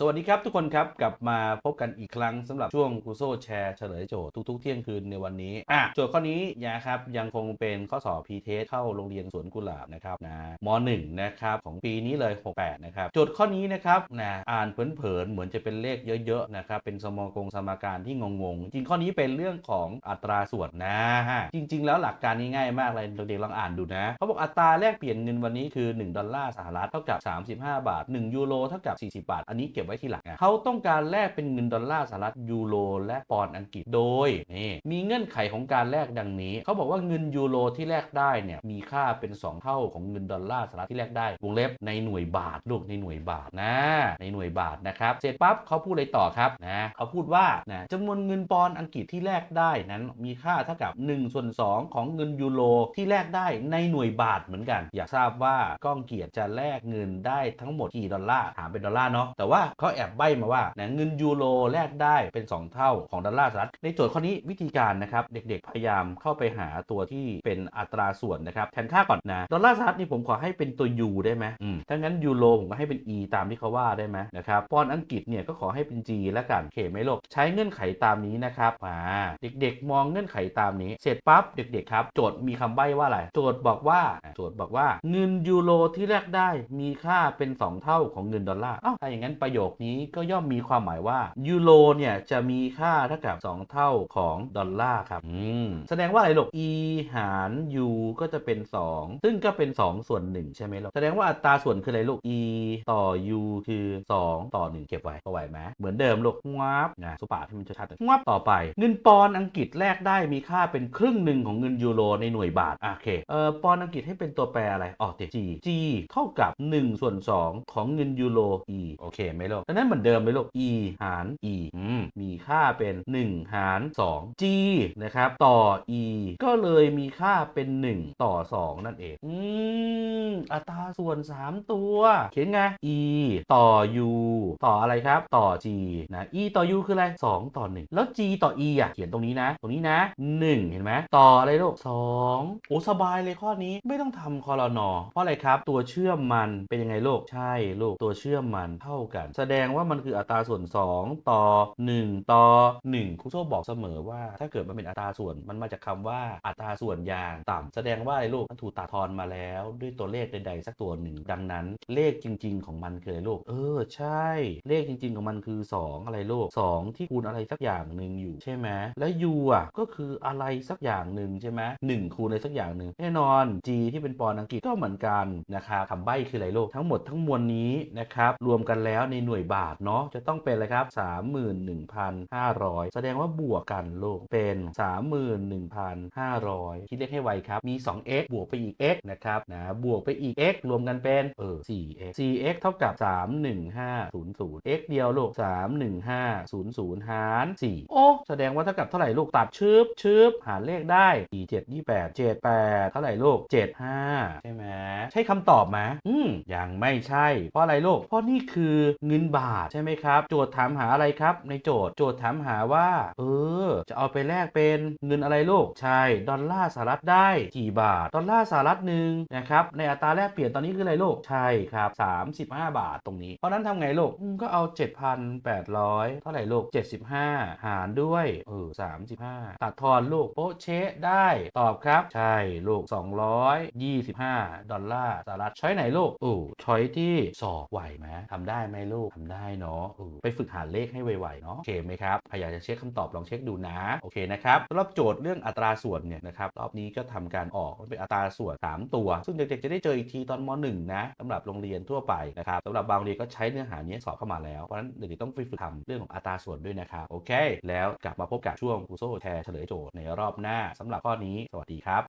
สวัสดีครับทุกคนครับ กลับมาพบกันอีกครั้งสำหรับช่วงกูโซแชร์เฉลยโจทย์ทุกๆ เที่ยงคืนในวันนี้อะโจทย์ข้อนี้นะครับยังคงเป็นข้อสอบพีเทสเข้าโรงเรียนสวนกุหลาบนะครับนะม .1 นะครับของปีนี้เลย 68 นะครับ โจทย์ข้อนี้นะครับนะอ่านเผินๆเหมือนจะเป็นเลขเยอะๆนะครับเป็นสมกงสมการที่งงๆ จริงข้อนี้เป็นเรื่องของอัตราส่วนนะฮะจริง ๆ แล้วหลักการง่ายมากเลยเด็กๆลองอ่านดูนะเขาบอกอัตราแลกเปลี่ยนเงินวันนี้คือ 1 ดอลลาร์สหรัฐเท่ากับ 35 บาท 1 ยูโรเท่ากับ 40 บาท อันนี้เก็บไว้ที่หลังเขาต้องการแลกเป็นเงินดอลลาร์สหรัฐยูโรและปอนด์อังกฤษโดยนี่มีเงื่อนไขของการแลกดังนี้ เขาบอกว่าเงินยูโรที่แลกได้เนี่ยมีค่าเป็น 2 เท่าของเงินดอลลาร์สหรัฐที่แลกได้วงเล็บในหน่วยบาทลูกในหน่วยบาทนะในหน่วยบาทนะครับเสร็จปั๊บเขาพูดอะไรต่อครับนะเขาพูดว่านะจำนวนเงินปอนด์อังกฤษที่แลกได้นั้นมีค่าเท่ากับ1ส่วน2ของเงินยูโรที่แลกได้ในหน่วยบาทเหมือนกัน อยากทราบว่าก้องเกียรติจะแลกเงินได้ทั้งหมดกี่ดอลลาร์ถามเป็นดอลลาร์เนาะแต่ว่าเขาแอบใบ้มาว่าเงินยูโรแลกได้เป็น 2 เท่าของดอลลาร์สหรัฐในโจทย์ข้อนี้วิธีการนะครับเด็กๆพยายามเข้าไปหาตัวที่เป็นอัตราส่วนนะครับแทนค่าก่อนนะดอลลาร์สหรัฐนี่ผมขอให้เป็นตัว U ได้ไหมอืมถ้างั้นยูโรผมก็ให้เป็น E ตามที่เขาว่าได้ไหมนะครับปอนด์อังกฤษเนี่ยก็ขอให้เป็น G แล้วกันโอเคไหมลูกใช้เงื่อนไขตามนี้นะครับอ่าเด็กๆ มองเงื่อนไขตามนี้ เสร็จปั๊บเด็กๆครับโจทย์มีคำใบ้ว่าอะไรโจทย์บอกว่าโจทย์บอกว่าเงินยูโรที่แลกได้มีค่าเป็น 2 เท่าของเงินดอลลาร์อ้าวถ้าอย่างนั้นประโยคนี้ก็ย่อมมีความหมายว่ายูโรเนี่ยจะมีค่าเท่ากับ 2 เท่าของดอลลาร์ครับอืมแสดงว่าอะไรลูก e หาร u ก็จะเป็น 2 ซึ่งก็เป็น 2 ส่วน 1 ใช่ไหมลูกแสดงว่าอัตราส่วนคืออะไรลูก e ต่อ u คือ 2 ต่อ 1 เก็บไว้ก็ไหวไหมเหมือนเดิมลูกงับนะสุปาที่มันชัดๆงับต่อไป เงินปอนด์อังกฤษแลกได้มีค่าเป็นครึ่งหนึ่งของเงินยูโรในหน่วยบาทอะโอเคเอ่อปอนด์อังกฤษให้เป็นตัวแปรอะไรอ๋อเดี๋ยว g g เท่ากับ1ส่วน2ของเงินยูโร e โอเคไหมลูกดังนั้นเหมือนเดิมไหมลูก e หาร e มมีค่าเป็น 1 หาร 2 g นะครับ ต่อ e ก็เลยมีค่าเป็น 1 ต่อ 2 นั่นเอง อืม อัตราส่วน 3 ตัว เขียนไง e ต่อ u ต่ออะไรครับ ต่อ g นะ e ต่อ u คืออะไร 2 ต่อ 1 แล้ว g ต่อ e อะ เขียนตรงนี้นะ ตรงนี้นะ 1 เห็นไหม ต่ออะไรลูก2โอ้ สบายเลยข้อนี้ ไม่ต้องทำคอรนอเพราะอะไรครับ ตัวเชื่อมมันเป็นยังไงลูก ใช่ลูก ตัวเชื่อมมันเท่ากัน แสดงว่ามันคืออัตราส่วน 2 ต่อ 1 ต่อ 1 ครูโซ่บอกเสมอว่า ถ้าเกิดมันเป็นอัตราส่วนมันมาจากคำว่าอัตราส่วนอย่างต่ำแสดงว่าไอ้ลูกมันถูกตัดทอนมาแล้วด้วยตัวเลขใดๆสักตัวหนึ่ง ดังนั้น เลขจริง ๆ ของมันคืออะไรลูก เออใช่ เลขจริง ๆ ของมันคือ 2 อะไรลูก 2 ที่คูณอะไรสักอย่างหนึ่งอยู่ใช่ไหมและ u อะก็คืออะไรสักอย่างหนึ่งใช่ไหมหนึ่งคูณอะไรสักอย่างหนึ่งแน่นอน g ที่เป็นปอนด์อังกฤษก็เหมือนกันนะครับคำใบ้คืออะไรลูกทั้งหมดทั้งมวลนี้นะครับรวมกันแล้วในหน่วยบาทเนาะจะต้องเป็นอะไรครับ 31,500 แสดงว่าบวกกันลูกเป็น 31,500 คิดเลขให้ไวครับ มี 2x บวกไปอีก x นะครับนะบวกไปอีก x รวมกันเป็นเออ 4x 4x เท่ากับ 31500 x เดียวลูก31500 หาร 4 โอ้แสดงว่าเท่ากับเท่าไหร่ลูกตัดชึบชึบหารเลขได้ 4 7 28 78 เท่าไหร่ลูก 75 ใช่ไหม ช่คำตอบไหมอืมยังไม่ใช่ เพราะอะไรลูก เพราะนี่คือเงินบาทใช่ไหมครับ โจทย์ถามหาอะไรครับ ในโจทย์ โจทย์ถามหาว่า เออ จะเอาไปแลกเป็นเงินอะไรลูก ใช่ ดอลลาร์สหรัฐได้กี่บาท ดอลลาร์สหรัฐหนึ่งนะครับ ในอัตราแลกเปลี่ยนตอนนี้คืออะไรลูก ใช่ครับ 35 บาทตรงนี้ เพราะนั้นทำไงลูกอืมก็เอา 7,800 เท่าไหร่ลูก 75 หารด้วย เออ 35 ตัดทอนลูกโป๊ะเชะได้ ตอบครับ ใช่ลูก 225 ดอลลาร์สหรัฐช้อยไหนลูกโอ้ช้อยที่สอบไหวไหมทำได้ไหมลูกทำได้เนาะเออไปฝึกหาเลขให้ไวๆเนาะโอเคไหมครับใครอยากจะเช็คคำตอบลองเช็คดูนะโอเคนะครับสำหรับโจทย์เรื่องอัตราส่วนเนี่ยนะครับรอบนี้ก็ทำการออกเป็นอัตราส่วน 3 ตัว ซึ่งเด็กๆจะได้เจออีกทีตอนม .1 นะสำหรับโรงเรียนทั่วไปนะครับสำหรับบางเรียนก็ใช้เนื้อหานี้สอบเข้ามาแล้วเพราะฉะนั้นเด็กๆต้องไปฝึกทำเรื่องของอัตราส่วนด้วยนะครับโอเค แล้วกลับมาพบกับช่วงครูโซ่แชร์เฉลยโจทย์ในรอบหน้าสำหรับข้อนี้สวัสดีครับ